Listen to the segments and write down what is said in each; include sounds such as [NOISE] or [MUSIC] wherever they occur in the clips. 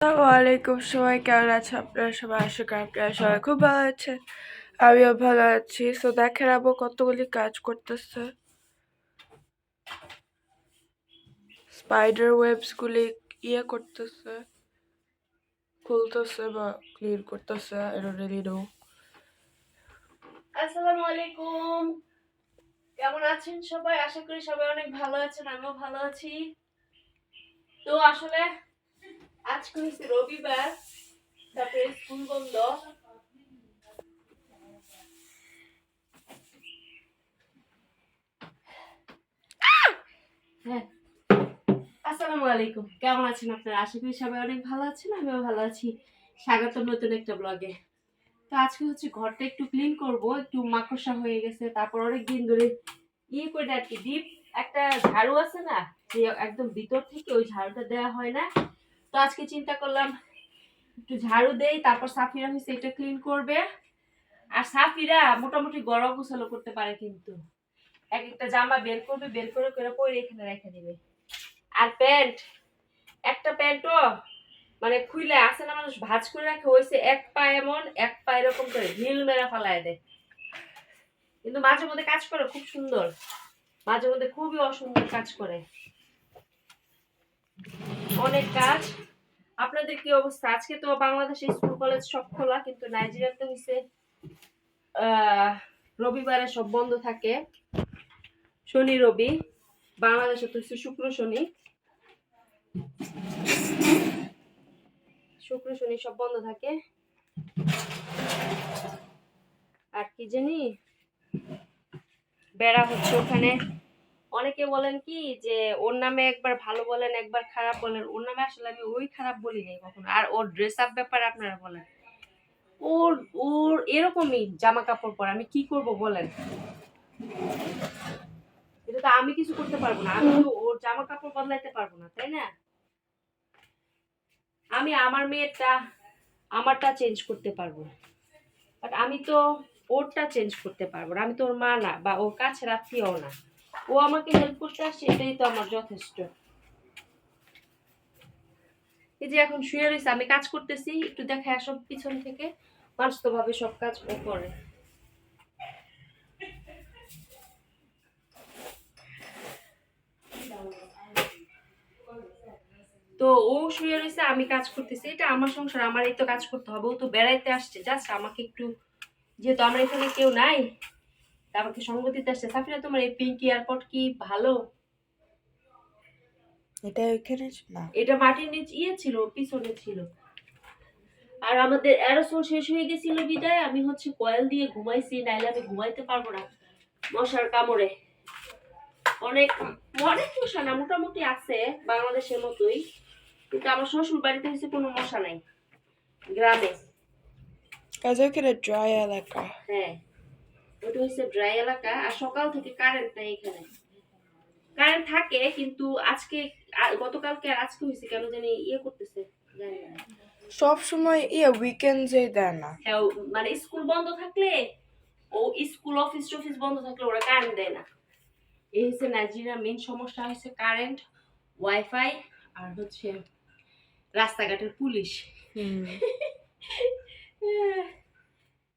আসসালামু আলাইকুম। সবাই কেমন আছে? আপনারা সবাই আশা করি আপনারা সবাই খুব ভালো আছেন। আমিও ভালো আছি। সো দেখেন আবু কতগুলি কাজ করতেছে। স্পাইডার ওয়েবস গুলি ইয়ে করতেছে, খুলতেছে বা ক্লিন করতেছে আসসালামু আলাইকুম। কেমন আছেন সবাই? আশা করি সবাই অনেক ভালো আছেন, আমিও ভালো আছি। তো আসলে আজকে রবিবার, তারপরে স্কুল বন্ধ। হ্যাঁ। কেমন আছেন আপনারা? আশা করি সবাই অনেক ভালো আছেন, আমিও ভালো আছি। স্বাগত নতুন একটা ব্লগে। তো আজকে হচ্ছে ঘরটা একটু ক্লিন করব, একটু মাকড়সা হয়ে গেছে, তারপর অনেক দিন ধরে ইয়ে করে আর কি ডিপ একটা ঝাড়ু আছে না, যে একদম ভিতর থেকে ওই ঝাড়ুটা দেওয়া হয় না তো আজকে চিন্তা করলাম একটু ঝাড়ু দেই, তারপর সাফিরা হচ্ছে এটা ক্লিন করবে। আর সাফিরা মোটামুটি গরম গোছালো করতে পারে কিন্তু। এক একটা জামা বের করবে, বের করে করে পরে এখানে রেখে দিবে। আর প্যান্ট, একটা প্যান্টও মানে খুইলে আসে না, মানুষ ভাজ করে রাখে হয়েছে এক পা এমন, এক পা এরকম করে নীল মেরা ফালায় দেয়। কিন্তু মাঝে মধ্যে কাজ করে, খুব সুন্দর। মাঝে মধ্যে খুবই অসুন্দর কাজ করে। অনেক কাজ। আপনাদের কি অবস্থা? আজকে তো বাংলাদেশে স্কুল, কলেজ সব খোলা, কিন্তু নাইজেরিয়াতে হচ্ছে রবিবারে সব বন্ধ থাকে। শনি, রবি, বাংলাদেশে তো হচ্ছে শুক্র, শনি। শুক্র, শনি সব বন্ধ থাকে। আর কি জানি, বেড়া হচ্ছে ওখানে। অনেকে বলেন কি যে, ওর নামে একবার ভালো বলেন, একবার খারাপ বলেন। ওর নামে আসলে আমি ওই খারাপ বলি নাই কখনো। আর ওর ড্রেস আপ ব্যাপারে আপনারা বলেন। ওর ওর এরকমই জামা কাপড় পরে। আমি কি করব বলেন? এটা তো আমি কিছু করতে পারব না। আমি তো ওর জামা কাপড় বদলাইতে পারব না, তাই না? আমি আমার মেয়েরটা, আমারটা চেঞ্জ করতে পারব। বাট আমি তো ওরটা চেঞ্জ করতে পারব না। আমি তো ওর মা না, বা ওর কাছের আত্মীয় না। ও আমাকে হেল্প করতে আসছে এটাই তো আমার যথেষ্ট। এই যে এখন শুয়ে রয়েছে আমি কাজ করতেছি, একটু দেখা সব পিছন থেকে। মানুষ তো ভাবে সব কাজ ও করে। তো ও শুয়ে রয়েছে আমি কাজ করতেছি। এটা আমার সংসার আমার এই তো কাজ করতে হবে। ও তো বেড়াইতে আসছে, জাস্ট আমাকে একটু, যেহেতু আমার এখানে কেউ নাই আমাকে সঙ্গ দিতে আসছে। সাফিরা তোমার এই পিঙ্ক এয়ারপোর্ট কি ভালো? এটা এখানে না। এটা মাটির নিচ ইয়ে ছিল পিছনে ছিল। আর আমাদের অ্যারোসল শেষ হয়ে গেছিল বিদায়। আমি হচ্ছে কয়েল দিয়ে ঘুমাইছি নাইলে আমি ঘুমাইতে পারব না। মশার কামড়ে। অনেক অনেক মশা না মোটামুটি আছে বাংলাদেশের মতোই। কিন্তু আমার শ্বশুর বাড়িতে হচ্ছে কোনো মশা নাই গ্রামে। কাজ ড্রাই এলাকা হ্যাঁ। ওটা হচ্ছে ড্রাই এলাকা আর সকাল থেকে কারেন্ট নাই এখানে। কারেন্ট থাকে কিন্তু আজকে গতকালকে আর আজকে হয়েছে কেন জানি ইয়ে করতেছে জানি না। সব সময় ইয়ে উইকেন্ডে দেয় না। হ্যাঁ মানে স্কুল বন্ধ থাকলে ও স্কুল অফিস টফিস বন্ধ থাকলে ওরা কারেন্ট দেয় না। এই হচ্ছে নাইজেরিয়ার মেন সমস্যা হচ্ছে কারেন্ট ওয়াইফাই আর হচ্ছে রাস্তাঘাটের পুলিশ। হুম। [LAUGHS]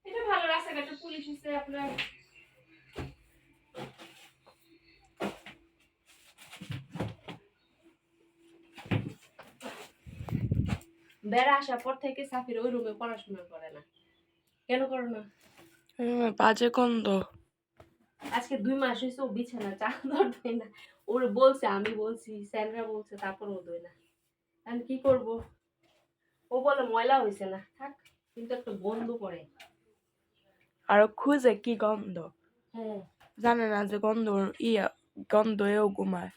এটা ভালো পুলিশ আপনার বেড়া আসার পর থেকে সাফির ওই রুমে পড়াশোনা করে না। কেন করে না? বাজে গন্ধ। আজকে দুই মাস হয়েছে ও বিছানা চাদর না। ওর বলছে আমি বলছি স্যাররা বলছে তারপর ও দেয় না। আমি কি করব? ও বলে ময়লা হয়েছে না। থাক কিন্তু একটা গন্ধ পড়ে। আর খুঁজে কি গন্ধ? হ্যাঁ। জানে না যে গন্ধ ইয়া গন্ধ এও ঘুমায়।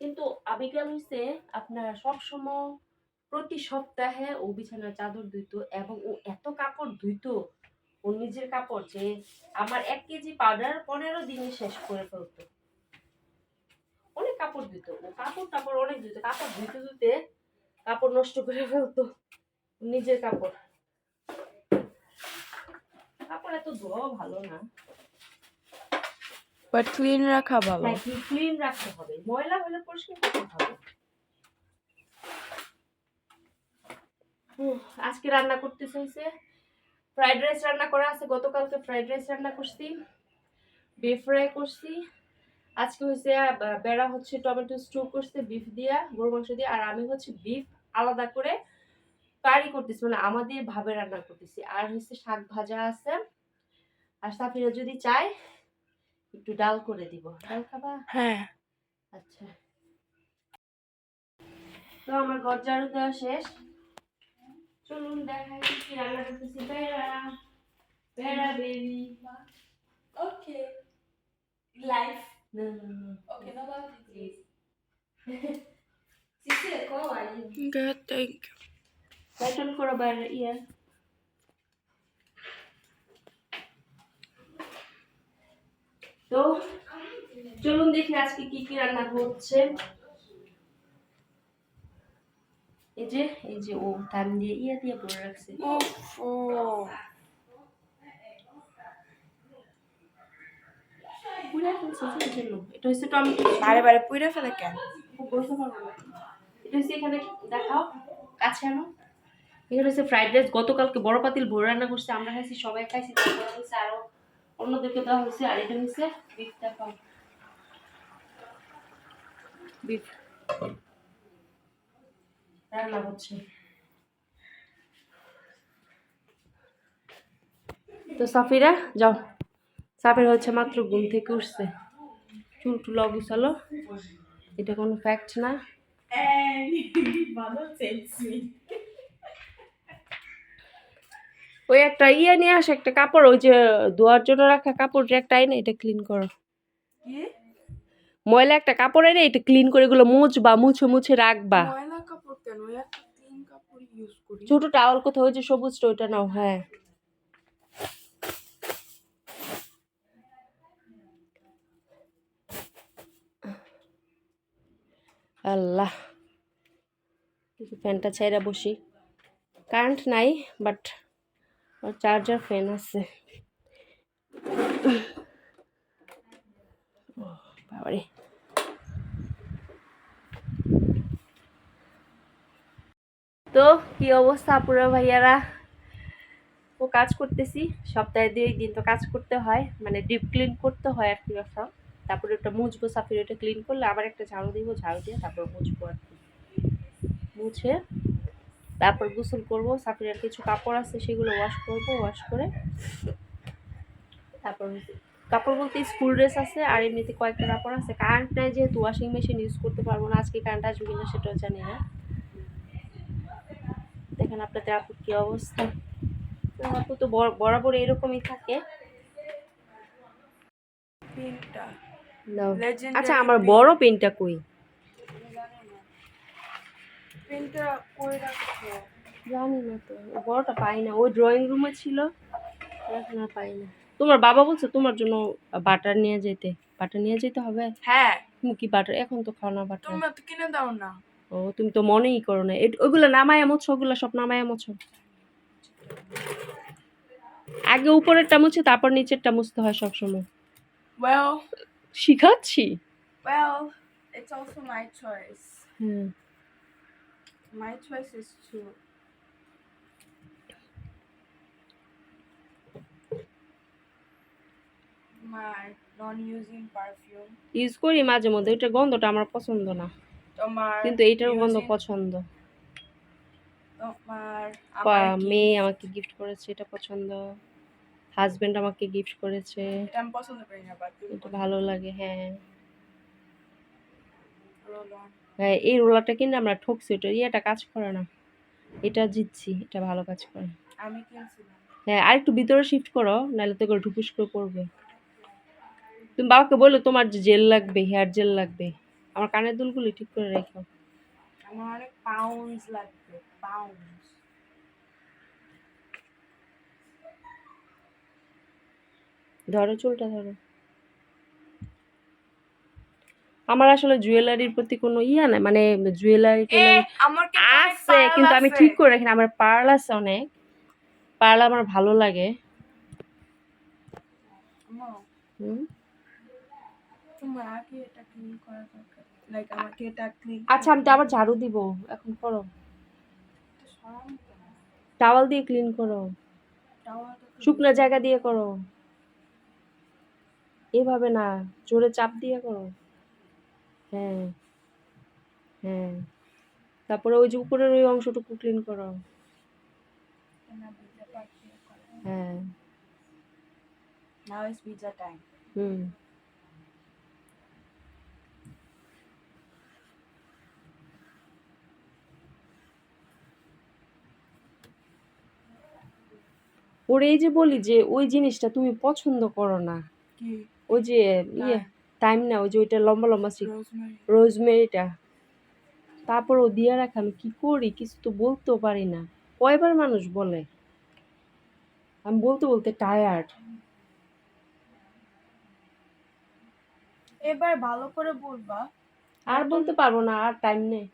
কিন্তু আবিকাল হইছে আপনার সবসময় প্রতি সপ্তাহে ও বিছানার চাদর ধুইতো এবং ও এত কাপড় ধুইতো ও নিজের কাপড় যে আমার এক কেজি পাউডার পনেরো দিনে শেষ করে ফেলতো। অনেক কাপড় দিত ও কাপড় টাপড় অনেক দিত কাপড় ধুইতে ধুইতে কাপড় নষ্ট করে ফেলতো নিজের কাপড়। কাপড় এত ধোয়াও ভালো না। বাট ক্লিন রাখা ভালো। হ্যাঁ ক্লিন রাখতে হবে। ময়লা হলে পরিষ্কার করতে হবে। আজকে রান্না করতেছে হয়েছে ফ্রাইড রাইস রান্না করা আছে। গতকালকে ফ্রাইড রাইস রান্না করছি। বিফ ফ্রাই করছি। আজকে হচ্ছে বেড়া হচ্ছে টমেটো স্টু করছে বিফ দিয়া গরু মাংস দিয়ে। আর আমি হচ্ছে বিফ আলাদা করে কারি করতেছি মানে আমাদের ভাবে রান্না করতেছি। আর হচ্ছে শাক ভাজা আছে। আর সাফিরা যদি চায় একটু ডাল করে দিব। ডাল খাবা? হ্যাঁ। আচ্ছা। তো আমার ঘর ঝাড়ু দেওয়া শেষ। চলুন দেখাই কি কি রান্না করতেছি। বেড়া বেড়া বেবি ওকে লাইফ না না না। ওকে নো বাবা please are you? Good thank you light on করো বাইরে ইয়ে তো চলুন দেখি আজকে কি কি রান্না হচ্ছে। এই যে এই যে ও টাইম দিয়ে ইয়ে দিয়ে ভরে রাখছে। ও এটা হচ্ছে টমেটো বারে বারে পুইরা ফেলে কেন? এটা হচ্ছে এখানে দেখাও। কাছে আনো। এখানে হচ্ছে ফ্রাইড রাইস গতকালকে বড় পাতিল ভোর রান্না করছে, আমরা খাইছি, সবাই খাইছি আরও অন্যদেরকে দেওয়া হয়েছে, আর এটা হচ্ছে হচ্ছে। তো সাফিরা, যাও। সাফির হচ্ছে মাত্র ঘুম থেকে উঠছে। চুল টুল অগুছালো। এটা কোনো ফ্যাক্ট না। me. ওই একটা ইয়ে নিয়ে আসে একটা কাপড় ওই যে ধোয়ার জন্য রাখা কাপড় একটা আইনে এটা ক্লিন করো। ময়লা একটা কাপড় এনে এটা ক্লিন করে এগুলো মুছবা মুছে মুছে রাখবা। ছোট টাওয়াল কোথাও ওই যে সবুজটা ওইটা নাও হ্যাঁ। আল্লাহ। ফ্যানটা ছাইরা বসি। কারেন্ট নাই বাট চার্জার ফ্যান আছে। বাবারে। তো, কি অবস্থা পুরো ভাইয়ারা? ও কাজ করতেছি, সপ্তাহে দুই দিন তো কাজ করতে হয় মানে ডিপ ক্লিন করতে হয় আর কি সব তারপরে ওটা মুছবো সাফির ওটা ক্লিন করলে আবার একটা ঝাড়ু দিব, ঝাড়ু দিয়ে তারপর মুছবো আর কি। মুছে তারপর গোসল করব সাফিরের কিছু কাপড় আছে সেগুলো ওয়াশ করব ওয়াশ করে। তারপর কাপড় বলতে স্কুল ড্রেস আছে আর এমনিতে কয়েকটা কাপড় আছে। কারেন্ট নাই যেহেতু ওয়াশিং মেশিন ইউজ করতে পারব না আজকে কারেন্ট আসবে কিনা সেটাও জানি না। দেখেন আপনাদের আপুর কি অবস্থা। আপু তো বর- বরাবর এরকমই থাকে। আচ্ছা আমার। বড় পেনটা কই? পিনটা কই রাখছো জানি না তো বড়টা পাই না। ওই ড্রয়িং রুমে ছিল এখন আর পাই না। তোমার বাবা বলছে তোমার জন্য বাটার নিয়ে যেতে। বাটার নিয়ে যেতে হবে? হ্যাঁ। তুমি কি বাটার এখন তো খাও না বাটার তুমি তো কিনে দাও না। ও তুমি তো মনেই করো না। ওগুলো নামায় মুছো ওগুলো সব নামায় মুছো। আগে উপরেরটা মুছে তারপর নিচেরটা মুছতে হয় সবসময়। Well শিখাচ্ছি? well it's also my choice. Hmm my choice is to my non-using perfume. Use করি মাঝে মধ্যে ওইটার গন্ধটা আমার পছন্দ না। কিন্তু এইটার গন্ধ পছন্দ। মেয়ে আমাকে গিফট করেছে এটা পছন্দ। হাজবেন্ড আমাকে গিফট করেছে। এটা আমি পছন্দ করি না বাট ভালো লাগে হ্যাঁ। এই রোলারটা কিনে আমরা ঠকছি ওটা ইয়েটা কাজ করে না। এটা জিতছি এটা ভালো কাজ করে। আমি হ্যাঁ আর একটু ভিতরে শিফট করো নাহলে তো করে ঢুকুস করে পড়বে। তুমি বাবাকে বলো তোমার যে জেল লাগবে হেয়ার জেল লাগবে আমার কানের দুলগুলি ঠিক করে রেখো। আমার অনেক লাগবে ধরো চুলটা ধরো। আমার আসলে জুয়েলারির প্রতি কোনো ইয়া নাই মানে জুয়েলারি আমার আছে কিন্তু আমি ঠিক করে রাখি না। আমার পার্ল আছে অনেক। পার্ল আমার ভালো লাগে। আচ্ছা আমি তো আবার ঝাড়ু দিব এখন করো। টাওয়াল দিয়ে ক্লিন করো। শুকনো জায়গা দিয়ে করো। এভাবে না জোরে চাপ দিয়ে করো। হ্যাঁ হ্যাঁ। তারপরে ওই যে উপরের ওই অংশটুকু ক্লিন করো। হ্যাঁ. হুম। ওর এই যে বলি যে ওই জিনিসটা তুমি পছন্দ করো না। ওই যে ইয়ে টাইম না ওই যে ওইটা লম্বা লম্বা স্টিক রোজমেরি রোজমেরিটা তারপর ও দিয়ে রাখে আমি কি করি? কিছু তো বলতেও পারি না। কয়বার মানুষ বলে? আমি বলতে বলতে টায়ার্ড এবার ভালো করে বলবা। আর বলতে পারব না আর টাইম নেই।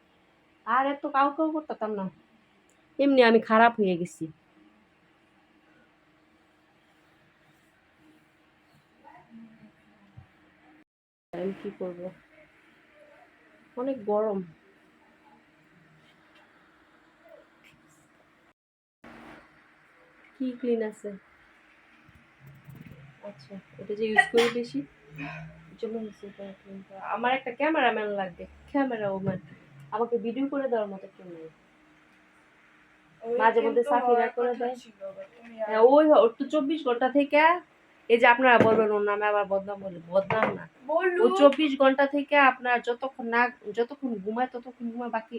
আর এত কাউ কাউ করতাম না। এমনি আমি খারাপ হয়ে গেছি। আমি কি করব? অনেক গরম। কি ক্লিন আছে? আচ্ছা এটা যে ইউজ করি বেশি জন্য আমার একটা ক্যামেরাম্যান লাগবে ক্যামেরা ওম্যান আমাকে ভিডিও করে দেওয়ার মতো কেউ নেই। মাঝে মধ্যে সাফিরা করে দেয়। হ্যাঁ, ওই ওর তো চব্বিশ ঘণ্টা থেকে এই যে আপনারা বলবেন ওর নামে আবার বদনাম বলে বদনাম না। ও চব্বিশ ঘণ্টা থেকে আপনার যতক্ষণ না যতক্ষণ ঘুমায় ততক্ষণ ঘুমায় বাকি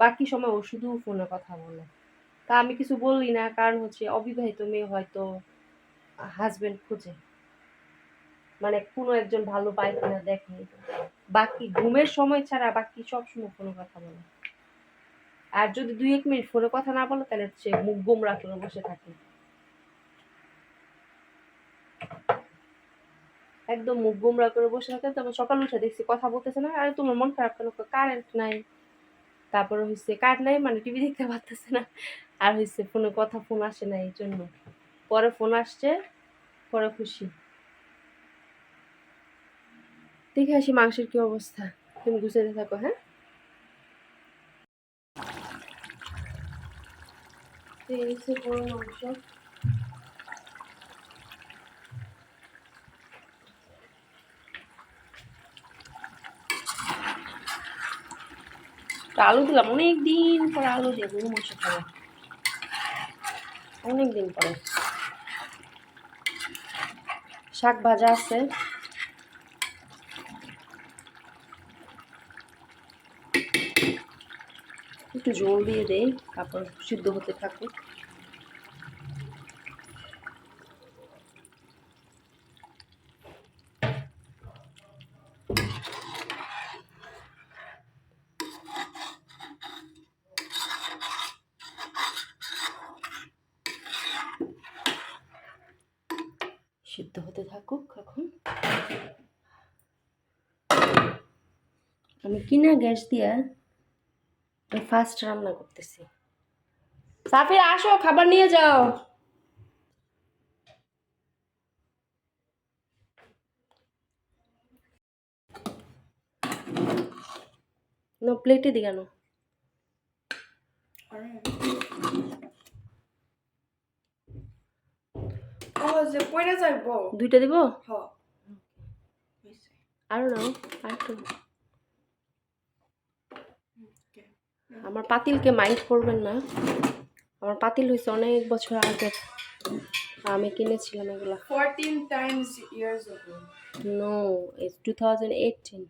বাকি সময় ও শুধু ফোনে কথা বলে। তা আমি কিছু বলি না কারণ হচ্ছে অবিবাহিত মেয়ে হয়তো হাজবেন্ড খুঁজে। মানে কোনো একজন ভালো পায় কিনা দেখে। বাকি ঘুমের সময় ছাড়া বাকি সব সময় ফোনে কথা বলে। আর যদি দুই এক মিনিট ফোনে কথা না বলে তাহলে হচ্ছে মুখ গোমরা করে বসে থাকে। একদম মুখ গোমরা করে বসে থাকে তারপর সকাল উঠে দেখছি কথা বলতেছে না, আরে তোমার মন খারাপ কেন? কারেন্ট নাই। তারপরে হচ্ছে কারেন্ট নাই মানে টিভি দেখতে পারতেছে না। আর হচ্ছে ফোনে কথা ফোন আসে না এই জন্য পরে ফোন আসছে, পরে খুশি। দেখে আসি মাংসের কি অবস্থা। তুমি গুছাইতে থাকো হ্যাঁ? এই হচ্ছে বড় মাংস। আলু দিলাম। অনেক দিন পরে আলু দিয়ে গরু মাংস খাব। অনেক দিন পরে। শাক ভাজা আছে। একটু জল দিয়ে দেয় তারপর সিদ্ধ হতে থাকুক। সিদ্ধ হতে থাকুক এখন। আমি কিনা গ্যাস দিয়া ফার্স্ট রান্না করতেছি। সাফির আসো, খাবার নিয়ে যাও। না প্লেটে দি যে পড়ে যাইব দুইটা দিব হ আরও নাও আরেকটু আমার পাতিলকে মাইন্ড করবেন না আমার পাতিল হয়েছে অনেক বছর আগে আমি কিনেছিলাম এগুলা 14 times years ago. No it's two thousand eighteen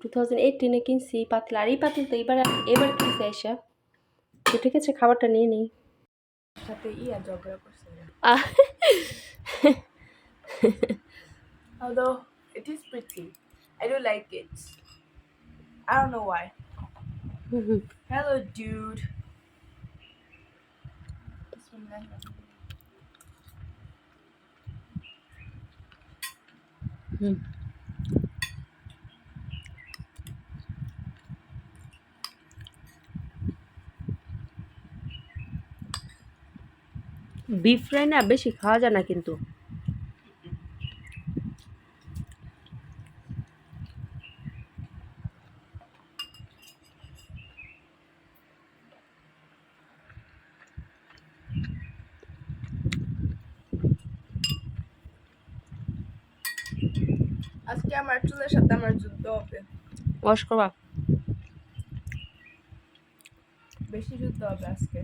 two thousand এইটিনে কিনছি পাতিল আর এই পাতিল তো এবার এবার কিনছি আইসা আচ্ছা ঠিক আছে খাবারটা নিয়ে নিই। সাথে ইয়া ঝগড়া করছে আদো it is pretty I do like it I don't know hello dude hmm beef fry না বেশি খাওয়া যায় না কিন্তু। আজকে আমার চুলের সাথে আমার যুদ্ধ হবে। ওয়াশ করবা? বেশি যুদ্ধ হবে আজকে।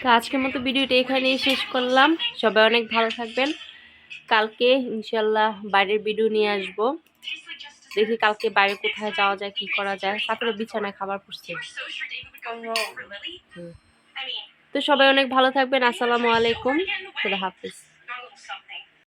তো আজকের মতো ভিডিওটা এখানেই শেষ করলাম। সবাই অনেক ভালো থাকবেন। কালকে ইনশাল্লাহ বাইরের ভিডিও নিয়ে আসব। দেখি কালকে বাইরে কোথায় যাওয়া যায় কি করা যায়। তারপরে বিছানায় খাবার পড়ছে। তো সবাই অনেক ভালো থাকবেন। আসসালামু আলাইকুম। খুদা হাফিজ।